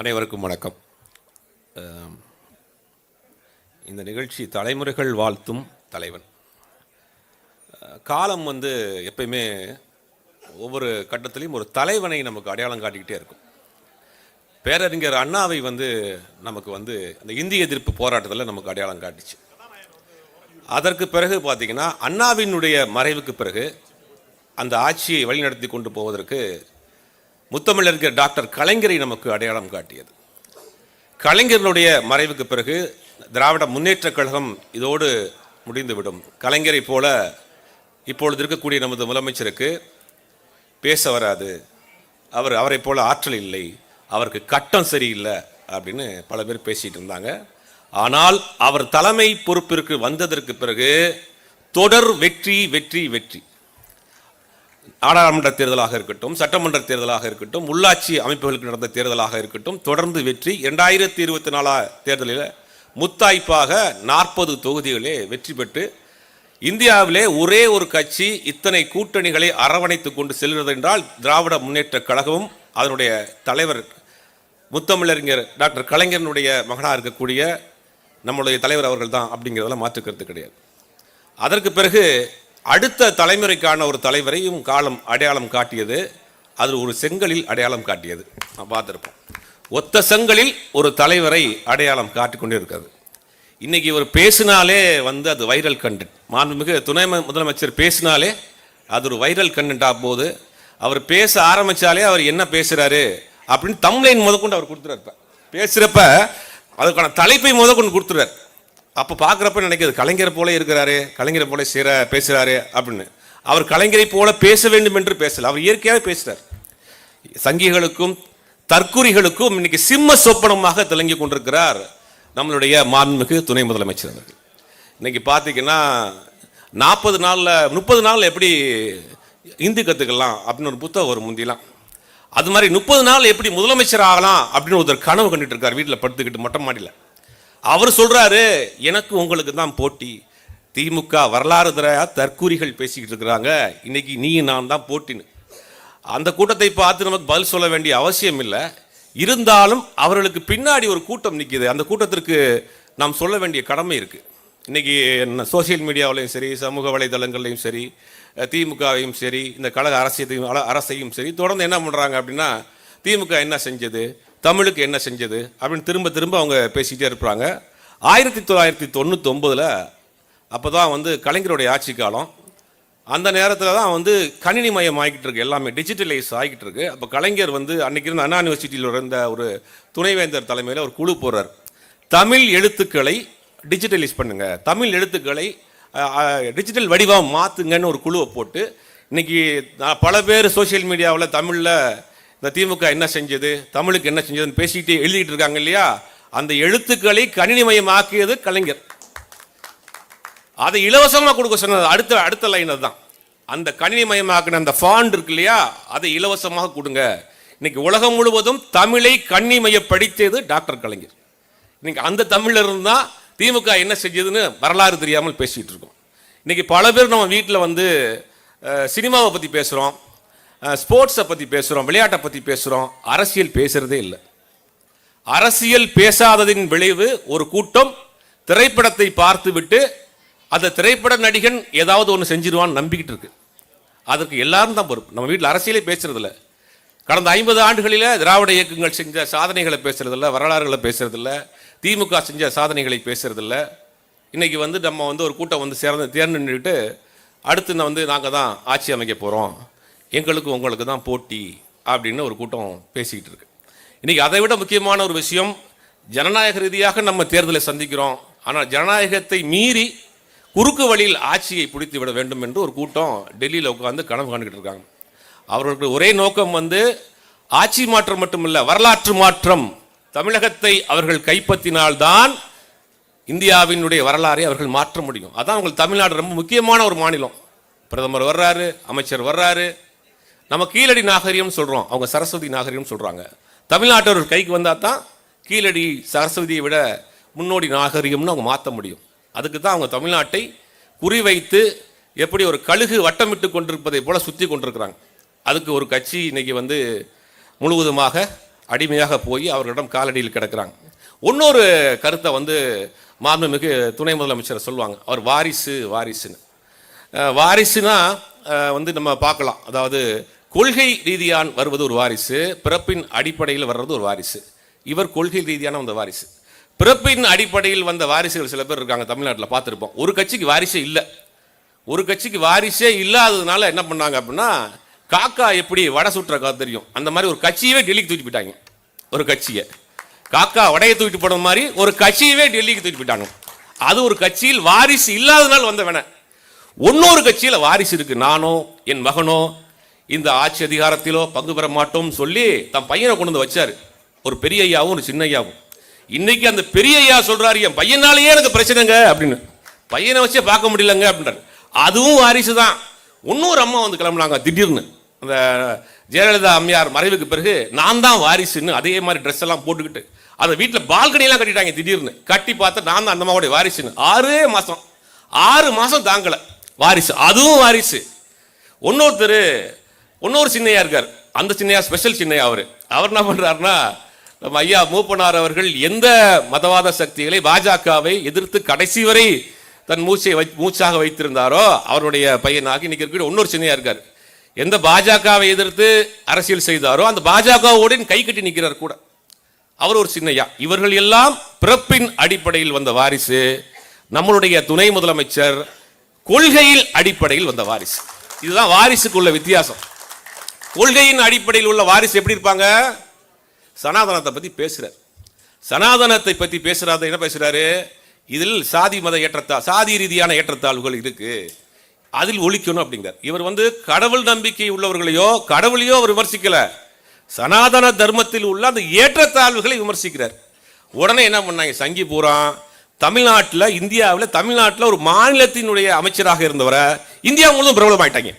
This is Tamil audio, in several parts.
அனைவருக்கும் வணக்கம். இந்த நிகழ்ச்சி தலைமுறைகள் வாழ்த்தும் தலைவன். காலம் வந்து எப்பயுமே ஒவ்வொரு கட்டத்திலையும் ஒரு தலைவனை நமக்கு அடையாளம் காட்டிக்கிட்டே இருக்கும். பேரறிஞர் அண்ணாவை வந்து நமக்கு வந்து அந்த இந்திய எதிர்ப்பு போராட்டத்தில் நமக்கு அடையாளம் காட்டுச்சு. அதற்கு பிறகு பார்த்தீங்கன்னா அண்ணாவினுடைய மறைவுக்கு பிறகு அந்த ஆட்சியை வழிநடத்தி கொண்டு போவதற்கு முத்தமிழறிஞர் டாக்டர் கலைஞரை நமக்கு அடையாளம் காட்டியது. கலைஞர்களுடைய மறைவுக்கு பிறகு திராவிட முன்னேற்றக் கழகம் இதோடு முடிந்துவிடும். கலைஞரை போல இப்பொழுது இருக்கக்கூடிய நமது முதலமைச்சருக்கு பேச வராது. அவர் அவரை போல ஆற்றல் இல்லை. அவருக்கு கட்டம் சரியில்லை அப்படின்னு பல பேர் பேசிகிட்டு இருந்தாங்க. ஆனால் அவர் தலைமை பொறுப்பிற்கு வந்ததற்கு பிறகு தொடர் வெற்றி வெற்றி வெற்றி. நாடாளுமன்ற தேர்தலாக இருக்கட்டும் சட்டமன்ற தேர்தலாக இருக்கட்டும் உள்ளாட்சி அமைப்புகளுக்கு நடந்த தேர்தலாக இருக்கட்டும் தொடர்ந்து வெற்றி இரண்டாயிரத்தி இருபத்தி நாலா தேர்தலில் முத்தாய்ப்பாக நாற்பது தொகுதிகளே வெற்றி பெற்று இந்தியாவிலே ஒரே ஒரு கட்சி இத்தனை கூட்டணிகளை அரவணைத்து கொண்டு செல்கிறது என்றால் திராவிட முன்னேற்ற கழகமும் அதனுடைய தலைவர் முத்தமிழறிஞர் டாக்டர் கலைஞரனுடைய மகனாக இருக்கக்கூடிய நம்முடைய தலைவர் அவர்கள் தான் அப்படிங்கிறதெல்லாம் மாற்று கருத்து கிடையாது. அதற்கு பிறகு அடுத்த தலைமுறைக்கான ஒரு தலைவரையும் காலம் அடையாளம் காட்டியது அது ஒரு செங்கலில் அடையாளம் காட்டியது. நான் பார்த்துருப்போம். ஒத்த செங்கலில் ஒரு தலைவரை அடையாளம் காட்டிக்கொண்டே இருக்கிறது. இன்னைக்கு இவர் பேசினாலே வந்து அது வைரல் கண்டென்ட் மாண்புமிகு துணை முதலமைச்சர் பேசினாலே அது ஒரு வைரல் கண்டென்ட்டாக போது அவர் பேச ஆரம்பிச்சாலே அவர் என்ன பேசுகிறாரு அப்படின்னு தம்லைன் முதற்கொண்டு அவர் கொடுத்துறாரு பேசுகிறப்ப அதுக்கான தலைப்பை முதற்கொண்டு கொடுத்துருவார். அப்போ பார்க்குறப்ப நினைக்கிறது கலைஞரை போல இருக்கிறாரு கலைஞரை போல செய்கிற பேசுகிறாரு அப்படின்னு. அவர் கலைஞரை போல பேச வேண்டும் என்று பேசல. அவர் இயற்கையாகவே பேசுகிறார் சங்கிகளுக்கும் தற்குறிகளுக்கும் இன்னைக்கு சிம்ம சொப்பனமாக திளங்கி கொண்டிருக்கிறார் நம்மளுடைய மாண்புமிகு துணை முதலமைச்சர் அவர்கள். இன்னைக்கு பார்த்தீங்கன்னா நாற்பது நாளில் முப்பது நாளில் எப்படி இந்தி கற்றுக்கலாம் அப்படின்னு ஒரு புத்தகம் ஒரு முந்திலாம். அது மாதிரி முப்பது நாள் எப்படி முதலமைச்சர் ஆகலாம் அப்படின்னு ஒருத்தர் கனவு கண்டுட்டு இருக்கார் வீட்டில் படுத்துக்கிட்டு மொட்டை மாடியில். அவர் சொல்கிறாரு எனக்கு உங்களுக்கு தான் போட்டி. திமுக வரலாறு தர தற்கூரிகள் பேசிக்கிட்டு இருக்கிறாங்க. இன்னைக்கு நீ நான் தான் போட்டின்னு. அந்த கூட்டத்தை பார்த்து நமக்கு பதில் சொல்ல வேண்டிய அவசியம் இல்லை. இருந்தாலும் அவர்களுக்கு பின்னாடி ஒரு கூட்டம் நிற்கிது அந்த கூட்டத்திற்கு நாம் சொல்ல வேண்டிய கடமை இருக்குது இன்றைக்கி என்ன சோசியல் மீடியாவிலையும் சரி சமூக வலைதளங்கள்லையும் சரி திமுகவையும் சரி இந்த கழக அரசியத்தையும் அரசையும் சரி தொடர்ந்து என்ன பண்ணுறாங்க அப்படின்னா திமுக என்ன செஞ்சது? தமிழுக்கு என்ன செஞ்சது அப்படின்னு திரும்ப திரும்ப அவங்க பேசிக்கிட்டே இருப்பாங்க. ஆயிரத்தி தொள்ளாயிரத்தி தொண்ணூத்தொம்பதில் அப்போ தான் வந்து கலைஞருடைய ஆட்சி காலம். அந்த நேரத்தில் தான் வந்து கணினி மயம் ஆகிக்கிட்டு இருக்கு. எல்லாமே டிஜிட்டலைஸ் ஆகிக்கிட்டு இருக்கு. அப்போ கலைஞர் வந்து அன்றைக்கி இருந்த அண்ணா யூனிவர்சிட்டியில் இருந்த ஒரு துணைவேந்தர் தலைமையில் ஒரு குழு போடுறார். தமிழ் எழுத்துக்களை டிஜிட்டலைஸ் பண்ணுங்க. தமிழ் எழுத்துக்களை டிஜிட்டல் வடிவம் மாற்றுங்கன்னு ஒரு குழுவை போட்டு இன்னைக்கு பல பேர் சோஷியல் மீடியாவில் தமிழில் இந்த திமுக என்ன செஞ்சது? தமிழுக்கு என்ன செஞ்சதுன்னு பேசிக்கிட்டே எழுதிட்டு இருக்காங்க இல்லையா? அந்த எழுத்துக்களை கணினிமயமாக்கியது கலைஞர். அதை இலவசமாக கொடுக்க சொன்னது அடுத்த அடுத்த லைன் அதுதான். அந்த கணினிமயமாக்கின அந்த ஃபாண்ட் இருக்கு இல்லையா? அதை இலவசமாக கொடுங்க. இன்னைக்கு உலகம் முழுவதும் தமிழை கண்ணிமயப்படுத்தியது டாக்டர் கலைஞர். இன்னைக்கு அந்த தமிழில் இருந்தால் திமுக என்ன செஞ்சதுன்னு வரலாறு தெரியாமல் பேசிகிட்டு இருக்கோம். இன்னைக்கு பல பேர் நம்ம வீட்டில் வந்து சினிமாவை பற்றி பேசுகிறோம் ஸ்போர்ட்ஸை பற்றி பேசுகிறோம் விளையாட்டை பற்றி பேசுகிறோம் அரசியல் பேசுகிறதே இல்லை. அரசியல் பேசாததின் விளைவு ஒரு கூட்டம் திரைப்படத்தை பார்த்துவிட்டு அந்த திரைப்பட நடிகன் ஏதாவது ஒன்று செஞ்சிருவான்னு நம்பிக்கிட்டு இருக்கு. அதற்கு எல்லாரும் தான் பொறுப்பு. நம்ம வீட்டில் அரசியலே பேசுறதில்ல. கடந்த ஐம்பது ஆண்டுகளில் திராவிட இயக்கங்கள் செஞ்ச சாதனைகளை பேசுறதில்ல வரலாறுகளை பேசுறதில்ல திமுக செஞ்ச சாதனைகளை பேசுறதில்ல. இன்னைக்கு வந்து நம்ம வந்து ஒரு கூட்டம் வந்து சேர்ந்து தேர்ந்து நின்றுட்டு அடுத்து நான் வந்து நாங்கள் தான் ஆட்சி அமைக்க போகிறோம் எங்களுக்கு உங்களுக்கு தான் போட்டி அப்படின்னு ஒரு கூட்டம் பேசிக்கிட்டு இருக்கு. இன்றைக்கி அதை விட முக்கியமான ஒரு விஷயம் ஜனநாயக ரீதியாக நம்ம தேர்தலை சந்திக்கிறோம். ஆனால் ஜனநாயகத்தை மீறி குறுக்கு வழியில் ஆட்சியை பிடித்து விட வேண்டும் என்று ஒரு கூட்டம் டெல்லியில் உட்காந்து கனவு காண்டுகிட்டு இருக்காங்க. அவர்களுக்கு ஒரே நோக்கம் வந்து ஆட்சி மாற்றம் மட்டுமல்ல வரலாற்று மாற்றம். தமிழகத்தை அவர்கள் கைப்பற்றினால்தான் இந்தியாவினுடைய வரலாறை அவர்கள் மாற்ற முடியும். அதான் உங்கள் தமிழ்நாடு ரொம்ப முக்கியமான ஒரு மாநிலம். பிரதமர் வர்றாரு அமைச்சர் வர்றாரு நம்ம கீழடி நாகரிகம் சொல்கிறோம் அவங்க சரஸ்வதி நாகரிகம் சொல்கிறாங்க தமிழ்நாட்டவர் கைக்கு வந்தால் தான் கீழடி சரஸ்வதியை விட முன்னோடி நாகரிகம்னு அவங்க மாற்ற முடியும். அதுக்கு தான் அவங்க தமிழ்நாட்டை குறிவைத்து எப்படி ஒரு கழுகு வட்டமிட்டு கொண்டிருப்பதை போல் சுற்றி கொண்டிருக்கிறாங்க. அதுக்கு ஒரு கட்சி இன்னைக்கு வந்து முழுவதுமாக அடிமையாக போய் அவர்களிடம் காலடியில் கிடக்கிறாங்க. இன்னொரு கருத்தை வந்து மாண்புமிகு துணை முதலமைச்சர் சொல்லுவாங்க. அவர் வாரிசு வாரிசுன்னு. வாரிசுனா வந்து நம்ம பார்க்கலாம். அதாவது கொள்கை ரீதியான் வருவது ஒரு வாரிசு பிறப்பின் அடிப்படையில் வர்றது ஒரு வாரிசு. இவர் கொள்கை ரீதியான வந்த வாரிசு. பிறப்பின் அடிப்படையில் வந்த வாரிசுகள் சில பேர் இருக்காங்க தமிழ்நாட்டில் பார்த்துருப்போம். ஒரு கட்சிக்கு வாரிசே இல்லை. ஒரு கட்சிக்கு வாரிசே இல்லாததுனால என்ன பண்ணாங்க அப்படின்னா காக்கா எப்படி வடை சுட்டுற கதை தெரியும்? அந்த மாதிரி ஒரு கட்சியவே டெல்லிக்கு தூக்கி போயிட்டாங்க. ஒரு கட்சியை. காக்கா வடையை தூக்கிட்டு போன மாதிரி ஒரு கட்சியவே டெல்லிக்கு தூக்கி போயிட்டாங்க. அது ஒரு கட்சியில் வாரிசு இல்லாதனால் வந்த வேண இன்னொரு கட்சியில் வாரிசு இருக்கு. நானோ என் மகனோ இந்த ஆட்சி அதிகாரத்திலோ பங்கு பெற மாட்டோம்னு சொல்லி தன் பையனை கொண்டு வந்து வச்சார். ஒரு பெரிய ஐயாவும் ஒரு சின்ன ஐயாவும். இன்னைக்கு அந்த பெரிய ஐயா சொல்றாரு என் பையனாலேயே எனக்கு பிரச்சனைங்க அப்படின்னு. பையனை வச்சே பார்க்க முடியலங்க அப்படின்றாரு. அதுவும் வாரிசு தான் இன்னொரு அம்மா வந்து கிளம்புனாங்க திடீர்னு. அந்த ஜெயலலிதா அம்மையார் மறைவுக்கு பிறகு நான் தான் வாரிசுன்னு அதே மாதிரி ட்ரெஸ் எல்லாம் போட்டுக்கிட்டு அந்த வீட்டில் பால்கனியெல்லாம் கட்டிட்டாங்க திடீர்னு. கட்டி பார்த்தா நான் தான் அந்த அம்மாவுடைய வாரிசுன்னு. ஆறே மாதம் ஆறு மாதம் தாங்கலை. வாரிசு. அதுவும் வாரிசு. இன்னொருத்தர் இன்னொரு சின்னையா இருக்கார். அந்த சின்னையா ஸ்பெஷல் சின்னையா அவர். அவர் என்ன பண்ணுறாருன்னா நம்ம ஐயா மூப்பனார் அவர்கள் எந்த மதவாத சக்திகளை பாஜகவை எதிர்த்து கடைசி வரை தன் மூச்சை வை மூச்சாக வைத்திருந்தாரோ அவருடைய பையனாக இன்னைக்கு இருக்கிற இன்னொரு சின்னையா இருக்கார். எந்த பாஜகவை எதிர்த்து அரசியல் செய்தாரோ அந்த பாஜகவோடு கை கட்டி நிற்கிறார் கூட. அவர் ஒரு சின்னையா. இவர்கள் எல்லாம் பிறப்பின் அடிப்படையில் வந்த வாரிசு. நம்மளுடைய துணை முதலமைச்சர் கொள்கையில் அடிப்படையில் வந்த வாரிசு. இதுதான் வாரிசுக்குள்ள வித்தியாசம். கொள்கையின் அடிப்படையில் உள்ள வாரிசு எப்படி இருப்பாங்க? சனாதனத்தை பற்றி பேசுகிறார் சனாதனத்தை பற்றி பேசுகிறாத என்ன பேசுகிறாரு இதில் சாதி மத ஏற்றத்தா சாதி ரீதியான ஏற்றத்தாழ்வுகள் இருக்குது அதில் ஒழிக்கணும் அப்படிங்கிறார். இவர் வந்து கடவுள் நம்பிக்கை உள்ளவர்களையோ கடவுளையோ அவர் விமர்சிக்கலை. சனாதன தர்மத்தில் உள்ள அந்த ஏற்றத்தாழ்வுகளை விமர்சிக்கிறார். உடனே என்ன பண்ணாங்க? சங்கி பூரா தமிழ்நாட்டில் இந்தியாவில் தமிழ்நாட்டில் ஒரு மாநிலத்தினுடைய அமைச்சராக இருந்தவரை இந்தியா முழுவதும் பிரபலமாயிட்டாங்க.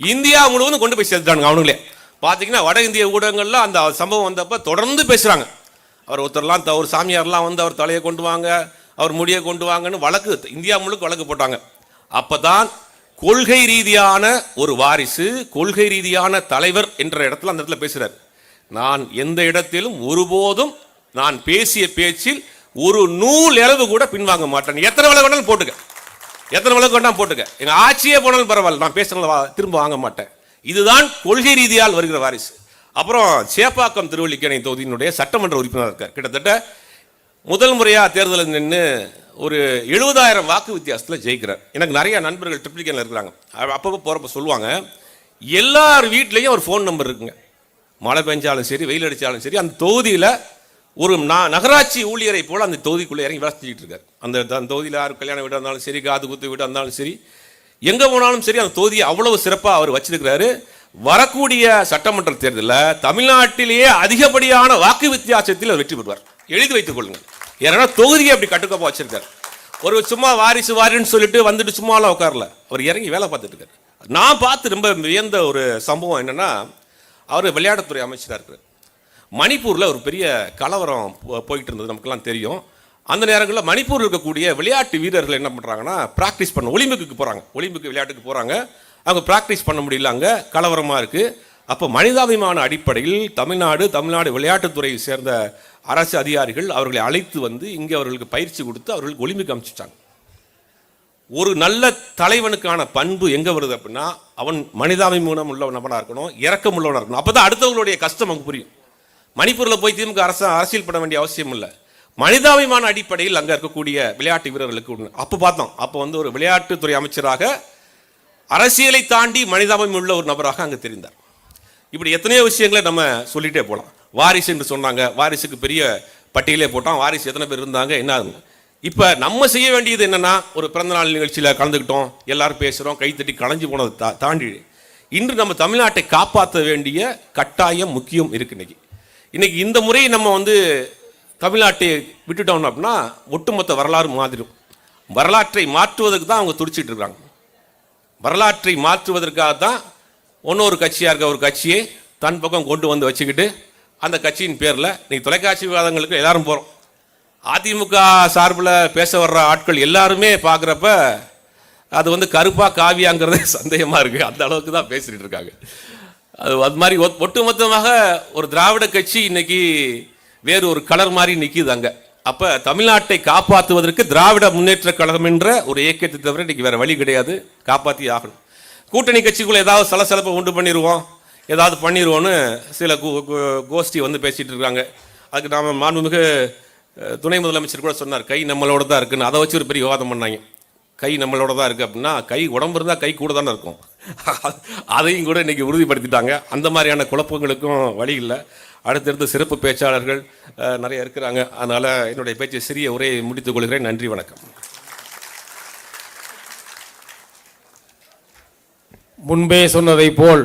இந்தியா முழுவதும் கொண்டு போய் சேர்த்துட்டாங்க அவனுங்களே. பார்த்தீங்கன்னா வட இந்திய ஊடகங்கள்லாம் அந்த சம்பவம் வந்தப்போ தொடர்ந்து பேசுகிறாங்க அவர் ஒருத்தர்லாம் த- ஒரு சாமியார்லாம் வந்து அவர் தலையை கொண்டு வாங்க அவர் முடியை கொண்டு வாங்கன்னு வழக்கு இந்தியா முழுக்க வழக்கு போட்டாங்க. அப்போ தான் கொள்கை ரீதியான ஒரு வாரிசு கொள்கை ரீதியான தலைவர் என்ற இடத்துல அந்த இடத்துல பேசுகிறார் நான் எந்த இடத்திலும் ஒருபோதும் நான் பேசிய பேச்சில் ஒரு நூல் அளவு கூட பின்வாங்க மாட்டேன். எத்தனை விலை வேணாலும் போட்டுக்க. எத்தனை விளக்கு வேண்டாம் போட்டுக்க. எங்கள் ஆட்சியே போனாலும் பரவாயில்ல. நான் பேசுறத திரும்ப வாங்க மாட்டேன். இதுதான் கொள்கை ரீதியால் வருகிற வாரிசு. அப்புறம் சேப்பாக்கம் திருவள்ளிக்கணை தொகுதியினுடைய சட்டமன்ற உறுப்பினர் இருக்கார். கிட்டத்தட்ட முதல் முறையாக தேர்தலில் நின்று ஒரு எழுபதாயிரம் வாக்கு வித்தியாசத்தில் ஜெயிக்கிறார். எனக்கு நிறைய நண்பர்கள் ட்ரிப்ளிகேனில் இருக்கிறாங்க. அவ- அப்பப்போ போகிறப்ப சொல்லுவாங்க எல்லார் வீட்லேயும் ஒரு ஃபோன் நம்பர் இருக்குங்க. மழை பெஞ்சாலும் சரி வெயில் அடித்தாலும் சரி அந்த தொகுதியில் ஒரு நா- நகராட்சி ஊழியரை போல் அந்த தொகுதிக்குள்ளே இறங்கி வேலை செஞ்சுட்டு இருக்காரு. அந்த அந்த தொகுதியில் யார் கல்யாண வீடாக இருந்தாலும் சரி காது குத்து வீடாக இருந்தாலும் சரி எங்கே போனாலும் சரி அந்த தொகுதியை அவ்வளவு சிறப்பாக அவர் வச்சிருக்கிறாரு. வரக்கூடிய சட்டமன்ற தேர்தலில் தமிழ்நாட்டிலேயே அதிகப்படியான வாக்கு வித்தியாசத்தில் அவர் வெற்றி பெறுவார். எழுதி வைத்துக் கொள்ளுங்கள். ஏன்னா தொகுதியை அப்படி கட்டுக்கப்பா வச்சிருக்காரு. ஒரு சும்மா வாரிசு வாரின்னு சொல்லிட்டு வந்துட்டு சும்மாலாம் உட்காரல. அவர் இறங்கி வேலை பார்த்துட்டு இருக்காரு. நான் பார்த்து ரொம்ப வியந்த ஒரு சம்பவம் என்னன்னா அவர் விளையாட்டுத்துறை அமைச்சராக இருக்கிறார் மணிப்பூரில் ஒரு பெரிய கலவரம் போ- போயிட்டு இருந்தது நமக்கெல்லாம் தெரியும். அந்த நேரங்களில் மணிப்பூரில் இருக்கக்கூடிய விளையாட்டு வீரர்கள் என்ன பண்ணுறாங்கன்னா ப்ராக்டிஸ் பண்ண ஒலிம்பிக்கு போகிறாங்க ஒலிம்பிக் விளையாட்டுக்கு போகிறாங்க அவங்க ப்ராக்டிஸ் பண்ண முடியல அங்கே. கலவரமாக இருக்குது அப்போ மனிதாபிமான அடிப்படையில் தமிழ்நாடு தமிழ்நாடு விளையாட்டுத்துறையை சேர்ந்த அரசு அதிகாரிகள் அவர்களை அழைத்து வந்து இங்கே அவர்களுக்கு பயிற்சி கொடுத்து அவர்களுக்கு ஒலிம்பிக் அமைச்சிட்டாங்க ஒரு நல்ல தலைவனுக்கான பண்பு எங்கே வருது அப்படின்னா அவன் மனிதாபிமானம் உள்ள நபனாக இருக்கணும் இறக்கம் உள்ளவனாக இருக்கணும். அப்பதான் அடுத்தவங்களுடைய கஷ்டம் அங்க புரியும். மணிப்பூரில் போய் திமுக அரசு அரசியல் பண்ண வேண்டிய அவசியம் இல்லை. மனிதாபிமான அடிப்படையில் அங்கே இருக்கக்கூடிய விளையாட்டு வீரர்களுக்கு அப்போ பார்த்தோம். அப்போ வந்து ஒரு விளையாட்டுத்துறை அமைச்சராக அரசியலை தாண்டி மனிதாபிமம் உள்ள ஒரு நபராக அங்கே தெரிந்தார். இப்படி எத்தனையோ விஷயங்களை நம்ம சொல்லிகிட்டே போகலாம் வாரிசு என்று சொன்னாங்க. வாரிசுக்கு பெரிய பட்டியலே போட்டோம். வாரிசு எத்தனை பேர் இருந்தாங்க என்ன ஆகுது? இப்போ நம்ம செய்ய வேண்டியது என்னென்னா ஒரு பிறந்தநாள் நிகழ்ச்சியில் கலந்துக்கிட்டோம். எல்லாரும் பேசுகிறோம் கைத்தட்டி களைஞ்சு போனதை தா- தாண்டி. இன்று நம்ம தமிழ்நாட்டை காப்பாற்ற வேண்டிய கட்டாயம் முக்கியம் இருக்கு இன்னைக்கு. இன்னைக்கு இந்த முறை நம்ம வந்து தமிழ்நாட்டை விட்டுட்டோம் அப்படின்னா ஒட்டுமொத்த வரலாறு மாதிரும் வரலாற்றை மாற்றுவதற்கு தான் அவங்க துடிச்சிட்டு இருக்காங்க. வரலாற்றை மாற்றுவதற்காக தான் ஒன்னொரு கட்சியாக இருக்க ஒரு கட்சியை தன் பக்கம் கொண்டு வந்து வச்சுக்கிட்டு அந்த கட்சியின் பேரில் இன்றைக்கி தொலைக்காட்சி விவாதங்களுக்கு எல்லாரும் போகிறோம் அதிமுக சார்பில் பேச வர்ற ஆட்கள் எல்லாருமே பார்க்குறப்ப அது வந்து கருப்பாக காவியாங்கிறதே சந்தேகமாக இருக்குது அந்த அளவுக்கு தான் பேசிகிட்டு இருக்காங்க. அது அது மாதிரி ஒட்டுமொத்தமாக ஒரு திராவிட கட்சி இன்றைக்கி வேறு ஒரு கலர் மாதிரி நிற்கிது அங்கே. அப்போ தமிழ்நாட்டை காப்பாற்றுவதற்கு திராவிட முன்னேற்ற கழகம் என்ற ஒரு இயக்கத்தை தவிர இன்றைக்கி வேறு வழி கிடையாது. காப்பாற்றி ஆகணும். கூட்டணி கட்சிக்குள்ளே ஏதாவது சலசலப்பை உண்டு பண்ணிடுவோம் ஏதாவது பண்ணிடுவோன்னு சில கோஷ்டி வந்து பேசிகிட்டு இருக்காங்க. அதுக்கு நாம் மாண்புமிகு துணை முதலமைச்சர் கூட சொன்னார் கை நம்மளோட தான் இருக்குன்னு. அதை வச்சு ஒரு பெரிய விவாதம் பண்ணாங்க. கை நம்மளோட தான் இருக்குது அப்படின்னா கை உடம்பு இருந்தால் கை கூட தானே இருக்கும். அதையும் கூட இன்றைக்கி உறுதிப்படுத்திட்டாங்க. அந்த மாதிரியான குழப்பங்களுக்கும் வழி இல்லை. அடுத்தடுத்து சிறப்பு பேச்சாளர்கள் அஹ், நிறைய இருக்கிறாங்க. அதனால் என்னுடைய பேச்சை சிறிய உரையை முடித்துக் கொள்கிறேன். நன்றி வணக்கம். முன்பே சொன்னதை போல்